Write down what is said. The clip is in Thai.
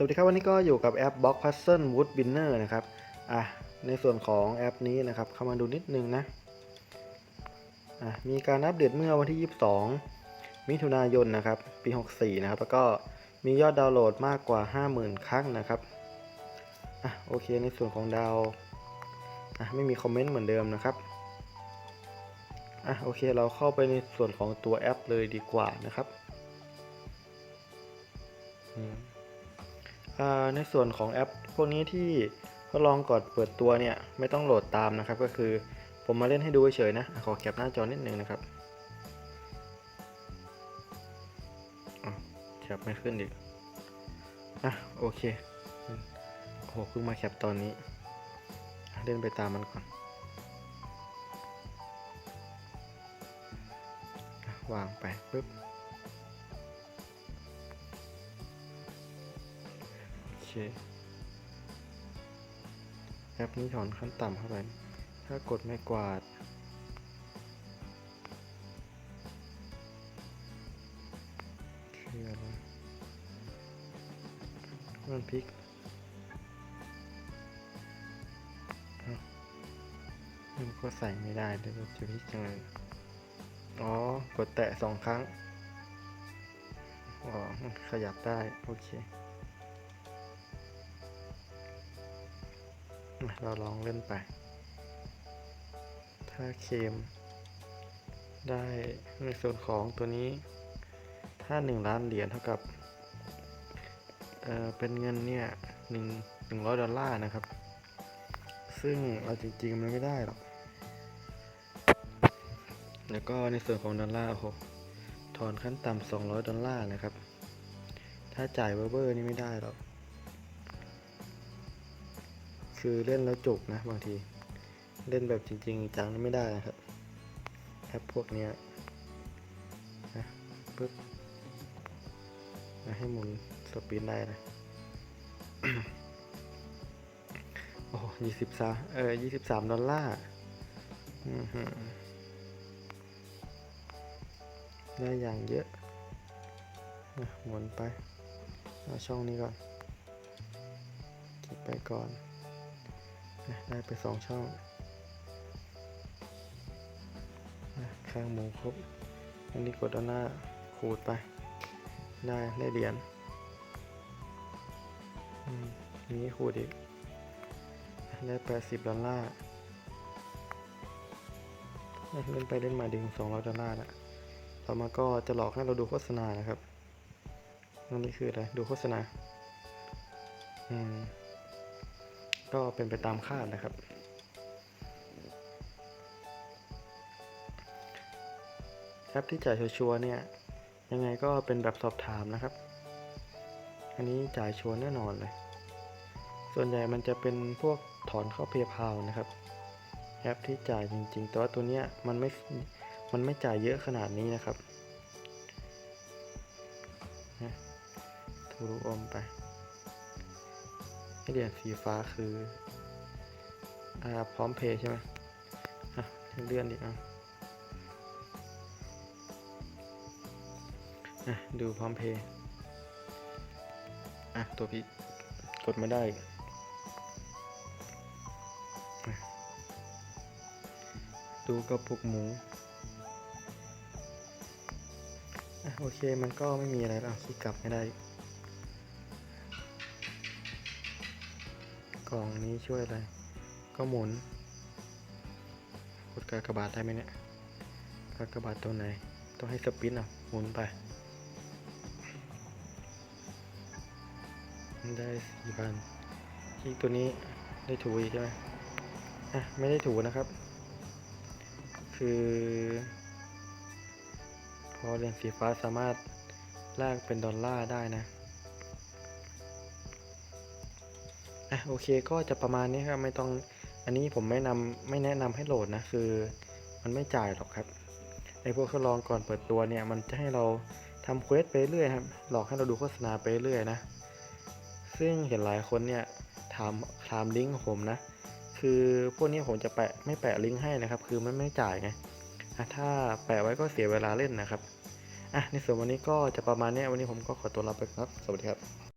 สวัสดีครับวันนี้ก็อยู่กับแอป Box Puzzle Wood Winner นะครับอะในส่วนของแอปนี้นะครับ เข้ามาดูนิดนึงนะอะมีการอัปเดตเมื่อวันที่ 22 มิถุนายนนะครับ ปี 64 นะครับ แล้วก็มียอดดาวน์โหลดมากกว่า 50,000 ครั้งนะครับอะโอเคในส่วนของดาวอะไม่มีคอมเมนต์เหมือนเดิมนะครับอะโอเคเราเข้าไปในส่วนของตัวแอปเลยดีกว่านะครับอืม ในส่วนของแอปพวกนี้ที่ทดลองก่อนเปิดตัวเนี่ยไม่ต้องโหลดตามนะครับ ก็คือผมมาเล่นให้ดูเฉยๆนะ ขอแคปหน้าจอนิดนึงนะครับแคปไม่ขึ้นอีกอะโอเคโอ้โหเพิ่งมาแคปตอนนี้ เล่นไปตามมันก่อนวางไปปุ๊บ แอปนี้ถอนขั้นต่ำเข้าไป ถ้ากดไม่กวาด คืออะไรมันพลิกมันก็ใส่ไม่ได้เดี๋ยวจะพลิกยังไงอ๋อ กดแตะสองครั้ง อ๋อ มันขยับได้ โอเค เราลองเล่นไป ถ้าเคม ได้ในส่วนของตัวนี้ ถ้า 1 ล้านเหรียญเท่ากับเอ่อเป็นเงินเนี่ยหนึ่งหนึ่งร้อยดอลลาร์นะครับ ซึ่งเอาจริงๆมันไม่ได้หรอก แล้วก็ในส่วนของดอลลาร์โอ้โหถอนขั้นต่ำ200ดอลลาร์นะครับ ถ้าจ่ายเวอร์ๆนี่ไม่ได้หรอก คือเล่นแล้วจุกนะบางที เล่นแบบจริง ๆ จังไม่ได้นะครับแอปพวกนี้นะปึ๊บนะให้หมุนสปีดได้นะโอ้ยี่สิบสามเออยี่สิบสามดอลลาร์ได้อย่างเยอะนะหมุนไป เอาช่องนี้ก่อน เก็บไปก่อน ได้ไปสองช่องข้างหมูครบ อันนี้กดเอาหน้าขูดไป ได้ได้เหรียญอืมนี้ขูดอีก ได้แปดสิบดอลลาร์เล่นไปเล่นมาดึงสองร้อยดอลลาร์ละต่อมาก็จะหลอกให้เราดูโฆษณานะครับอันนี้คืออะไร ดูโฆษณา อืม ก็เป็นไปตามคาดนะครับ แอปที่จ่ายชัวร์เนี่ย ยังไงก็เป็นแบบสอบถามนะครับ อันนี้จ่ายชัวร์แน่นอนเลย ส่วนใหญ่มันจะเป็นพวกถอนเข้าเพย์พานะครับ แอปที่จ่ายจริงๆ แต่ว่าตัวเนี้ยมันไม่ มันไม่จ่ายเยอะขนาดนี้นะครับนะทูรูอมไป ให้เหรียสีฟ้าคืออ่าพร้อมเพย์ใช่ไหมอะเลื่อนอีอะอะดูพร้อมเพย์อะตัวพี่กดไม่ได้ดูกระปุกหมูอะโอเคมันก็ไม่มีอะไรแล้วคลิกกลับไม่ได้ กล่องนี้ช่วยอะไร ก็หมุนกดกากบาทได้ไหมเนี่ยกากบาทตัวไหน ต้องให้สปินอะ หมุนไป ได้สี่พันที่ตัวนี้ได้ถูอีกใช่ไหมอะ ไม่ได้ถูนะครับ คือ พอเหรียญสีฟ้าสามารถแลกเป็นดอลลาร์ได้นะ อะโอเคก็จะประมาณนี้ครับไม่ต้องอันนี้ผมไม่นำไม่แนะนำให้โหลดนะคือมันไม่จ่ายหรอกครับไอพวกทดลองก่อนเปิดตัวเนี่ยมันจะให้เราทำเควสไปเรื่อยครับหลอกให้เราดูโฆษณาไปเรื่อยนะซึ่งเห็นหลายคนเนี่ยถามถามลิงก์ผมนะคือพวกนี้ผมจะแปะไม่แปะลิงก์ให้นะครับ คือมันไม่จ่ายไงถ้าแปะไว้ก็เสียเวลาเล่นนะครับอะในส่วนวันนี้ก็จะประมาณนี้วันนี้ผมก็ขอตัวลาไปครับ สวัสดีครับ